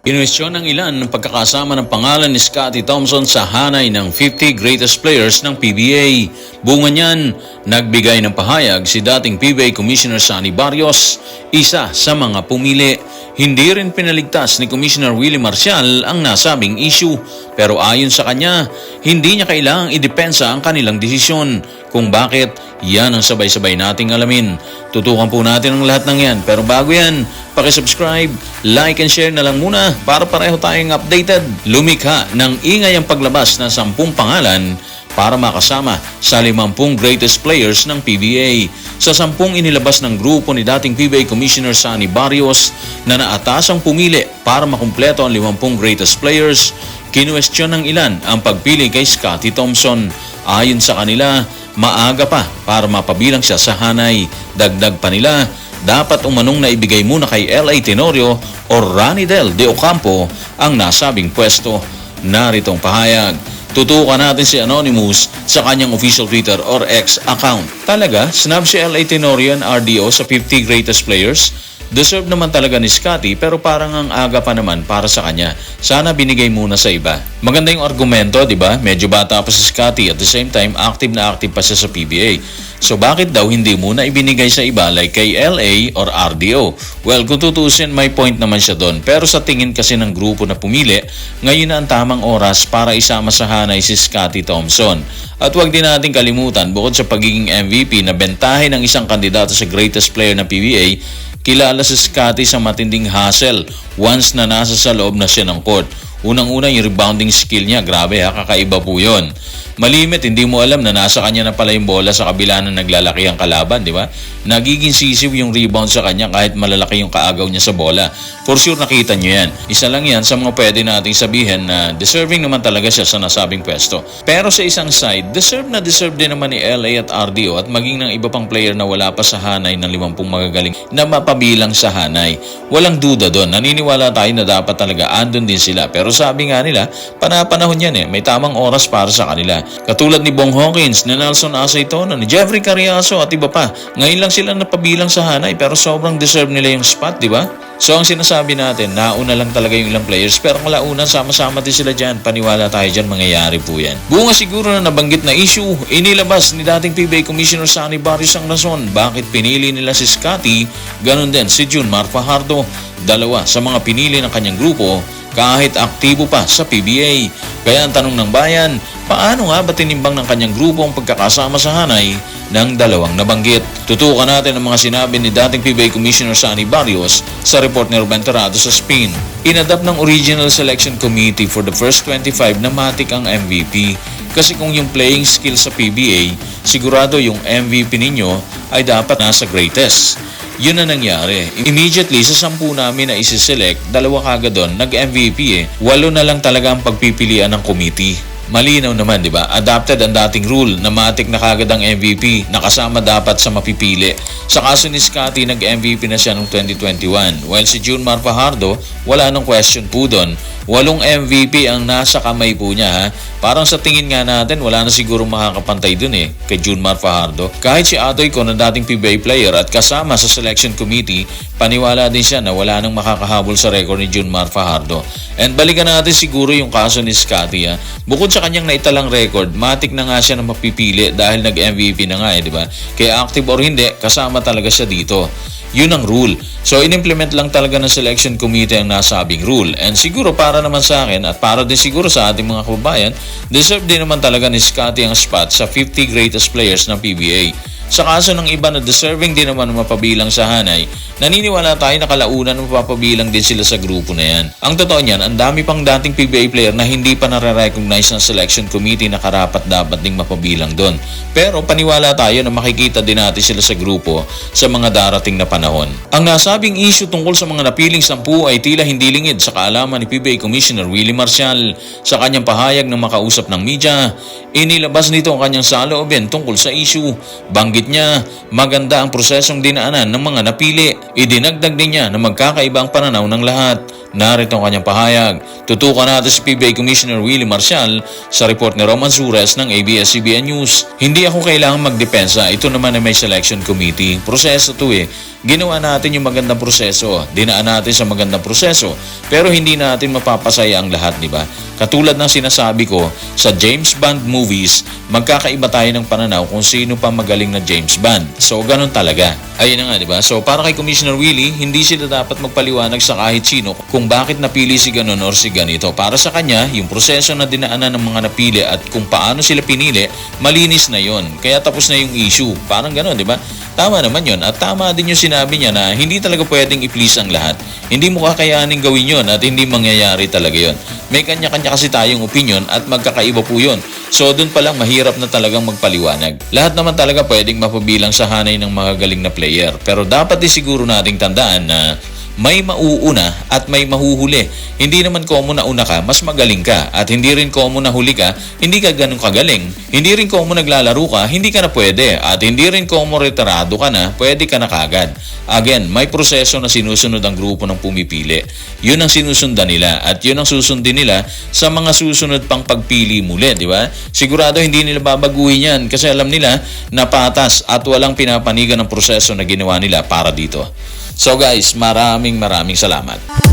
Inwestiyon ng ilan ng pagkakasama ng pangalan ni Scottie Thompson sa hanay ng 50 greatest players ng PBA. Bunga niyan, nagbigay ng pahayag si dating PBA Commissioner Sonny Barrios, isa sa mga pumili. Hindi rin pinaligtas ni Commissioner Willie Marcial ang nasabing issue pero ayon sa kanya, hindi niya kailangang idepensa ang kanilang desisyon. Kung bakit, yan ang sabay-sabay nating alamin. Tutukan po natin ang lahat ng yan pero bago yan, Pakisubscribe, like and share na lang muna para pareho tayong updated. Lumikha ng ingay ang paglabas ng sampung pangalan para makasama sa 50 greatest players ng PBA. Sa sampung inilabas ng grupo ni dating PBA Commissioner Sonny Barrios na naatasang pumili para makumpleto ang 50 greatest players, kinuwestiyon ng ilan ang pagpili kay Scottie Thompson. Ayon sa kanila, maaga pa para mapabilang siya sa hanay. Dagdag pa nila, dapat umanong naibigay muna kay L.A. Tenorio o Rani Del de Ocampo ang nasabing pwesto. Naritong pahayag. Tutukan natin si Anonymous sa kanyang official Twitter or X account. Talaga, snub si L.A. Tenorio and RDO sa 50 greatest players? Deserve naman talaga ni Scotty pero parang ang aga pa naman para sa kanya. Sana binigay muna sa iba. Maganda yung argumento, di ba? Medyo bata pa si Scotty at the same time active na active pa siya sa PBA. So bakit daw hindi muna ibinigay sa iba like kay LA or RDO? Well, kung tutusin, may point naman siya doon. Pero sa tingin kasi ng grupo na pumili, ngayon na ang tamang oras para isama sa hanay si Scotty Thompson. At huwag din natin kalimutan, bukod sa pagiging MVP na bentahe ng isang kandidato sa greatest player ng PBA, kilala si Scotty sa matinding hustle once na nasa sa loob na siya ng court. Unang-una yung rebounding skill niya, grabe ha, kakaiba po yun. Malimit, hindi mo alam na nasa kanya na pala yung bola sa kabila na naglalaki ang kalaban, di ba? Nagiging sisiw yung rebound sa kanya kahit malalaki yung kaagaw niya sa bola. For sure nakita niyo yan. Isa lang yan sa mga pwede nating sabihin na deserving naman talaga siya sa nasabing pwesto. Pero sa isang side, deserve na deserve din naman ni LA at RDO at maging ng iba pang player na wala pa sa hanay ng 50 magagaling na mapabilang sa hanay. Walang duda doon. Naniniwala tayo na dapat talaga andun din sila. Pero sabi nga nila, panapanahon yan eh. May tamang oras para sa kanila. Katulad ni Bong Hawkins, ni Nelson Aceitono, ni Jeffrey Carriazo at iba pa. Ngayon lang sila napabilang sa hanay pero sobrang deserve nila yung spot, di ba? So ang sinasabi natin, nauna lang talaga yung ilang players pero kalaunan sama-sama din sila dyan. Paniwala tayo dyan, mangyayari po yan. Bunga siguro na nabanggit na issue, inilabas ni dating PBA Commissioner Sonny Barrios ang rason bakit pinili nila si Scotty, ganun din si Jun Mar Fajardo, dalawa sa mga pinili ng kanyang grupo kahit aktibo pa sa PBA. Kaya ang tanong ng bayan, paano nga ba tinimbang ng kanyang grupo ang pagkakasama sa hanay ng dalawang nabanggit? Tutukan natin ang mga sinabi ni dating PBA Commissioner Sonny Barrios sa report ni Ruben Terrado sa Spain. Inadapt ng Original Selection Committee for the first 25 na matik ang MVP. Kasi kung yung playing skill sa PBA, sigurado yung MVP ninyo ay dapat nasa greatest. Yun na nangyari. Immediately sa sampu namin na isi-select, dalawa kagad doon, nag-MVP eh. Walo na lang talaga ang pagpipilian ng committee. Malinaw naman, di ba? Adapted ang dating rule na matik na kagad ang MVP, nakasama dapat sa mapipili. Sa kaso ni Scotty, nag-MVP na siya noong 2021. While si June Mar Fajardo, wala nang question po doon. Walong MVP ang nasa kamay po niya ha. Parang sa tingin nga natin, wala na siguro makakapantay dun eh, kay June Mar Fajardo. Kahit si Atoy ko na dating PBA player at kasama sa selection committee, paniwala din siya na wala nang makakahabol sa record ni June Mar Fajardo. And balikan natin siguro yung kaso ni Scotty ha. Bukod sa kanyang naitalang record, matik na nga siya na mapipili dahil nag-MVP na nga eh, di ba? Kaya active or hindi, kasama talaga siya dito. Yun ang rule. So, in-implement lang talaga ng selection committee ang nasabing rule. And siguro para naman sa akin at para din siguro sa ating mga kababayan, deserve din naman talaga ni Scotty ang spot sa 50 greatest players ng PBA. Sa kaso ng iba na deserving din naman mapabilang sa hanay, naniniwala tayo na kalaunan mapapabilang din sila sa grupo na yan. Ang totoo niyan, ang dami pang dating PBA player na hindi pa nare-recognize ng selection committee na karapat dapat ding mapabilang doon. Pero paniwala tayo na makikita din natin sila sa grupo sa mga darating na panahon. Ang nasabing issue tungkol sa mga napiling sampu ay tila hindi lingid sa kaalaman ni PBA Commissioner Willie Marcial sa kanyang pahayag ng makausap ng media. Inilabas nito ang kanyang saloobin tungkol sa issue. Banggit niya, maganda ang prosesong dinaanan ng mga napili. Idinagdag din niya na magkakaiba ang pananaw ng lahat. Narito ang kanyang pahayag. Tutukan natin si PBA Commissioner Willie Marcial sa report ni Roman Zures ng ABS-CBN News. Hindi ako kailangan magdepensa. Ito naman ay may selection committee. Proseso to eh. Ginawa natin yung magandang proseso. Dinaan natin sa magandang proseso. Pero hindi natin mapapasaya ang lahat, di ba? Katulad ng sinasabi ko, sa James Bond movies, magkakaiba tayo ng pananaw kung sino pa magaling na James Bond. So, ganun talaga. Ayun na nga, di ba? So, para kay Commissioner Willie, hindi sila dapat magpaliwanag sa kahit sino kung bakit napili si ganun or si ganito. Para sa kanya, yung proseso na dinaanan ng mga napili at kung paano sila pinili, malinis na yon. Kaya tapos na yung issue. Parang ganun, di ba? Tama naman yon At tama din yung sinabi niya na hindi talaga pwedeng i-please ang lahat. Hindi mo kakayanin gawin yon at hindi mangyayari talaga yon. May kanya-kanya kasi tayong opinion at magkakaiba po yon. So doon pa lang mahirap na talagang magpaliwanag. Lahat naman talaga pwedeng mapabilang sa hanay ng mga galing na player. Pero dapat din siguro nating tandaan na may mauuna at may mahuhuli. Hindi naman komo na una ka, mas magaling ka. At hindi rin komo na huli ka, hindi ka ganun kagaling. Hindi rin komo naglalaro ka, hindi ka na pwede. At hindi rin komo retirado ka na, pwede ka na kagad. Again, may proseso na sinusunod ang grupo ng pumipili. Yun ang sinusundan nila at yun ang susundin nila sa mga susunod pang pagpili muli, di ba? Sigurado hindi nila babaguhin yan kasi alam nila na patas at walang pinapanigan ng proseso na ginawa nila para dito. So guys, maraming maraming salamat.